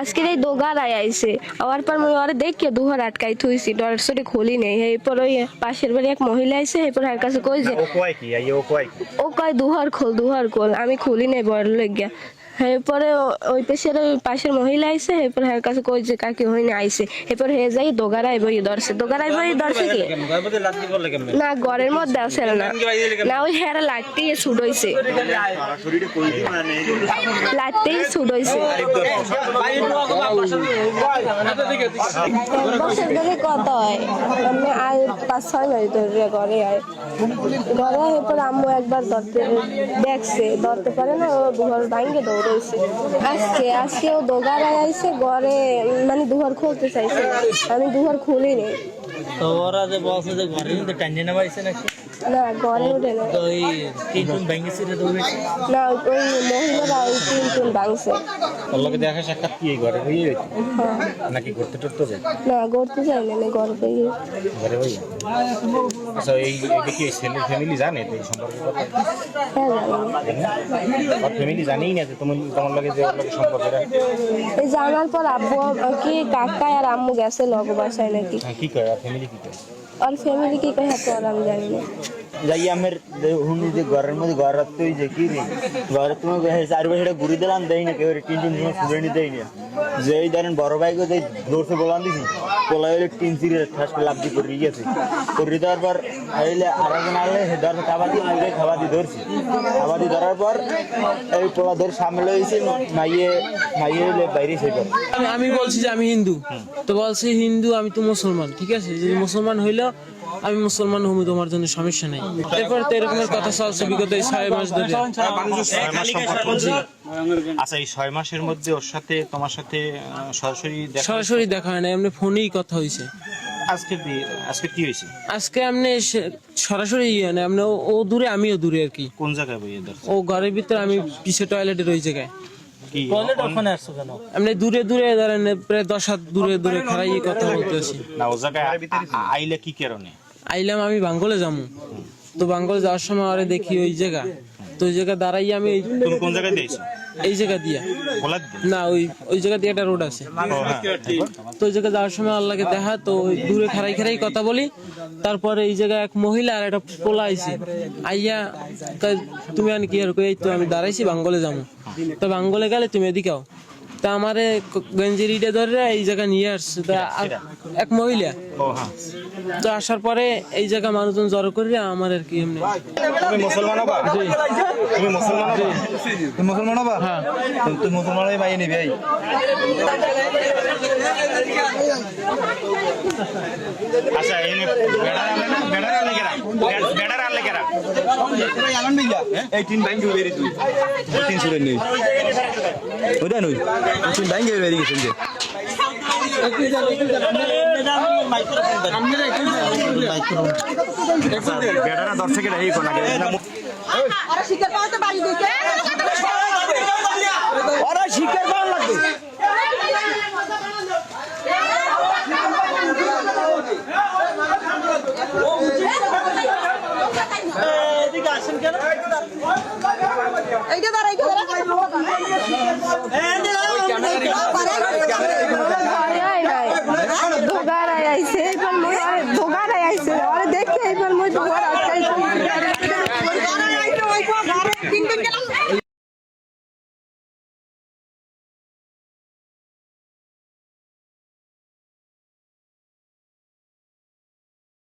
আজকে এই দোগার আইছে। আবার পর মুই ওরে দেখে দুহার আটকাই থুইছি ডর সরে খুলি নেই। এরপর ওই পাশের বাড়ি এক মহিলা আইছে এরপর আর কাছে কই যে ও কয় কি? ও কয় ও কয় দুহার খোল দুহার খোল। আমি খুলি নেই বড় লেগিয়া এরপরে ওই পেশের ওই পাশের মহিলা আইছে এরপর এর কাছে কই যে কাকি হইনি আইছে। এরপর হে যাই দোগারায় বই ধরছে। দোগারায় বই ধরছে কি? না ঘরের মধ্যে আছে না। না ওই হেরা লাগতেই ছুট হইছে। লাগতেই ছুট হইছে। কত হয়। আয় পাঁচ ছয় মাস ধরে ঘরে আয়। ঘরে আয় এরপর আম্মু একবার ধরতে দেখছে। ধরতে পারে না ও দুঘর ভাঙ্গে দৌড়াইছে। আজকে আজকে ও দোগারায় আইছে ঘরে মানে দুঘর খুলতে চাইছে। আমি দুঘর খুলিনি। তো ওরা যে বলছে যে ঘরে কিন্তু টাইনে নেওয়া হয়েছে নাকি? না ঘরে উঠে না ওই তিন টুন ভেঙেছিল তো ওই না ওই মহিলারা ওই তিন তিন ভাঙছে। ওর দেখা সাক্ষাৎ কি ঘরে হয়ে হ্যাঁ। নাকি ঘুরতে টুরতে যায়? না করতে চাই না ঘর পেয়ে ঘরে হয়ে আচ্ছা এই এটা কি ছেলের ফ্যামিলি জানে তো এই সম্পর্কে কথা? হ্যাঁ। ওর ফ্যামিলি জানেই না যে তুমি তোমার লাগে যে ওর লগে সম্পর্কটা এই জানার পর আব্বু কি কাকা আর আম্মু গেছে লগ বাসায় নাকি? হ্যাঁ, কি কয়? আর ফ্যামিলি কি কয়? আর ফ্যামিলি কি কয় হাতে আর আমি জানি না। যাই আমের হুনি যে ঘরের মধ্যে ঘর রাখতে যে কি রে? ঘরে তুমি চার বছর ঘুরি দিলাম দেই না, কেউ টিন টিন সময় ফুলে নি দেই না। যে এই ধরেন বড় ভাইকে যে জোরসে বলান দিছি পোলা হইলে টিন সিরে ঠাস লাভ দিয়ে করে গেছে। করে দেওয়ার পর আইলে আর একজন আলে ধর খাবার দিয়ে মুখে খাবার দিয়ে ধরছি। খাবার দিয়ে ধরার পর এই পোলা ধরে সামনে হয়েছে মাইয়ে মাইয়ে হইলে বাইরে সেটা আমি আমি বলছি যে আমি হিন্দু। তো বলছে হিন্দু, আমি তো মুসলমান, ঠিক আছে? যদি মুসলমান হইলেও আমি মুসলমান হব তোমার জন্য সমস্যা নাই। এরপর তো এরকমের কথা চলছে বিগত এই ছয় মাস ধরে। আচ্ছা এই ছয় মাসের মধ্যে ওর সাথে তোমার সাথে সরাসরি সরাসরি দেখা হয় না এমনি ফোনেই কথা হয়েছে। আজকে আজকে কি হয়েছে? আজকে সরাসরি ইয়ে ও- দূরে আমিও দূরে আর কি। কোন জায়গায় বইয়ে ও ঘরের ভিতরে আমি পিছে টয়লেটের ওই জায়গায়। দূরে দূরে ধরেন প্রায় দশ হাত দূরে দূরে খারাইয়ে কথা বলতেছি না ও জায়গায় আ- আ- আইলে কি কারণে? আইলাম আমি বাঙ্গলে যাব তো বাঙ্গলে যাওয়ার সময় আরে দেখি ওই জায়গা। তো ওই জায়গা দাঁড়াই আমি এই- তুমি কোন জায়গায় দিয়েছ? এই জায়গা দিয়া। না ওই ওই জায়গা দিয়ে একটা রোড আছে। তো ওই জায়গা যাওয়ার সময় আল্লাহকে দেখা তো ওই দূরে খারাই খারাই কথা বলি। তারপরে এই জায়গায় এক মহিলা আর একটা পোলা আইছি। আইয়া তুমি আর কি আর কই, এই তো আমি দাঁড়াইছি বাঙ্গলে যাব তো বাঙ্গলে গেলে তুমি এদিকে আও। তা আমারে গঞ্জেরিটা ধরে এই জায়গা নিয়ে আসছে। তা এক মহিলা। ও হ্যাঁ। তো আসার পরে এই জায়গা মানুষজন জড়ো করে আমার আর কি এমনি তুমি মুসলমান হবা? তুমি মুসলমান হবা? তুই মুসলমান হবা? হ্যাঁ। তুই মুসলমান হয়ে মাইয়ে নিবি আচ্ছা না আনলে কেরা বে- বেড়ার আনলে কেরা এই তিন ব্যাংক বেরি তুই। তিন সুরে নেই ওটা নই তিন ব্যাংক বেরি গেছেন যে বেড়ারা ধরছে কেরা এই কোন আগে শিকার বাড়ি ওরা শিকার পাওয়ার লাগবে এইটা দাঁড়া এইটা দাঁড়া দোগারায় এবার মই দোগারায় আইছে ওরে দেখে এবার মই দোগার